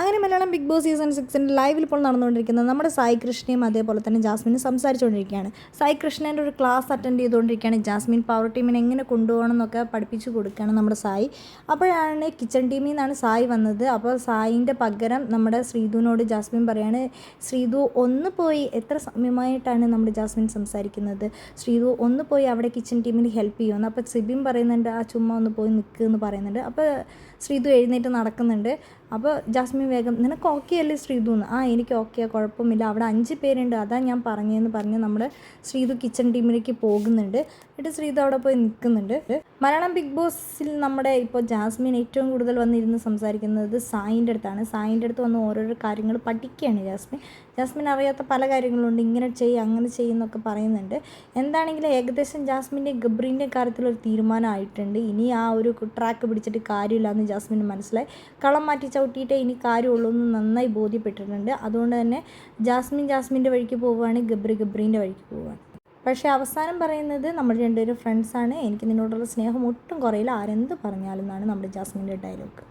അങ്ങനെ Malayalam Big Boss season സിക്സിന്റെ ലൈവിൽ ഇപ്പോൾ നടന്നുകൊണ്ടിരിക്കുന്നത് നമ്മുടെ സായി കൃഷ്ണയും അതേപോലെ തന്നെ ജാസ്മിനും സംസാരിച്ചുകൊണ്ടിരിക്കുകയാണ്. സായി കൃഷ്ണന്റെ ഒരു ക്ലാസ് അറ്റൻഡ് ചെയ്തുകൊണ്ടിരിക്കുകയാണ്. ജാസ്മിൻ പവർ ടീമിനെ എങ്ങനെ കൊണ്ടുപോകണം എന്നൊക്കെ പഠിപ്പിച്ചു കൊടുക്കുകയാണ് നമ്മുടെ സായി. അപ്പോഴാണ് കിച്ചൺ ടീമിൽ നിന്നാണ് സായി വന്നത്. അപ്പോൾ സായിന്റെ പകരം നമ്മുടെ ശ്രീധുവിനോട് ജാസ്മിൻ പറയാണ് ശ്രീധു ഒന്ന് പോയി എത്ര സമയമായിട്ടാണ് നമ്മുടെ ജാസ്മിൻ സംസാരിക്കുന്നത്? ശ്രീധു ഒന്ന് പോയി അവിടെ കിച്ചൺ ടീമിന് ഹെൽപ്പ് ചെയ്യുമെന്ന് അപ്പോൾ സിബിൻ പറയുന്നുണ്ട് ആ ചുമ്മാ ഒന്ന് പോയി നിൽക്കുക എന്ന് പറയുന്നുണ്ട്. അപ്പോൾ ശ്രീധു എഴുന്നേറ്റ് നടക്കുന്നുണ്ട്. അപ്പോൾ ജാസ്മിൻ വേഗം നിനക്ക് ഓക്കെ അല്ലേ ശ്രീതു? എന്ന്. ആ എനിക്ക് ഓക്കെ കുഴപ്പമില്ല. അവിടെ അഞ്ച് പേരുണ്ട്. അതാ ഞാൻ പറഞ്ഞതെന്ന് പറഞ്ഞ് നമ്മുടെ ശ്രീതു കിച്ചൺ ടീമിലേക്ക് പോകുന്നുണ്ട്. എന്നിട്ട് ശ്രീതു അവിടെ പോയി നിൽക്കുന്നുണ്ട്. മലയാളം ബിഗ് ബോസിൽ നമ്മുടെ ഇപ്പോൾ ജാസ്മിൻ ഏറ്റവും കൂടുതൽ വന്നിരുന്ന് സംസാരിക്കുന്നത് സായിന്റെ അടുത്താണ്. സായിന്റെ അടുത്ത് വന്ന് ഓരോരോ കാര്യങ്ങൾ പഠിക്കുകയാണ് ജാസ്മിൻ. ജാസ്മിൻ അറിയാത്ത പല കാര്യങ്ങളുണ്ട്. ഇങ്ങനെ ചെയ്യും അങ്ങനെ ചെയ്യുന്നൊക്കെ പറയുന്നുണ്ട്. എന്താണെങ്കിലും ഏകദേശം ജാസ്മിന്റെ ഗബ്രീന്റെ കാര്യത്തിലൊരു തീരുമാനമായിട്ടുണ്ട്. ഇനി ആ ഒരു ട്രാക്ക് പിടിച്ചിട്ട് കാര്യമില്ല എന്ന് ജാസ്മിന് മനസ്സിലായി. കളം മാറ്റി ചവിട്ടിയിട്ടേ ഇനി കാര്യമുള്ളൂ എന്ന് നന്നായി ബോധ്യപ്പെട്ടിട്ടുണ്ട്. അതുകൊണ്ട് തന്നെ ജാസ്മിൻ ജാസ്മിന്റെ വഴിക്ക് പോവുകയാണെങ്കിൽ ഗബ്രി ഗബ്രീന്റെ വഴിക്ക് പോവുകയാണ്. പക്ഷേ അവസാനം പറയുന്നത് നമ്മൾ രണ്ടുപേരും ഫ്രണ്ട്സാണ് എനിക്ക് നിന്നോടുള്ള സ്നേഹം ഒട്ടും കുറയില്ല. ആരെന്ത് പറഞ്ഞാലും എന്നാണ് നമ്മുടെ ജാസ്മിന്റെ ഡയലോഗ്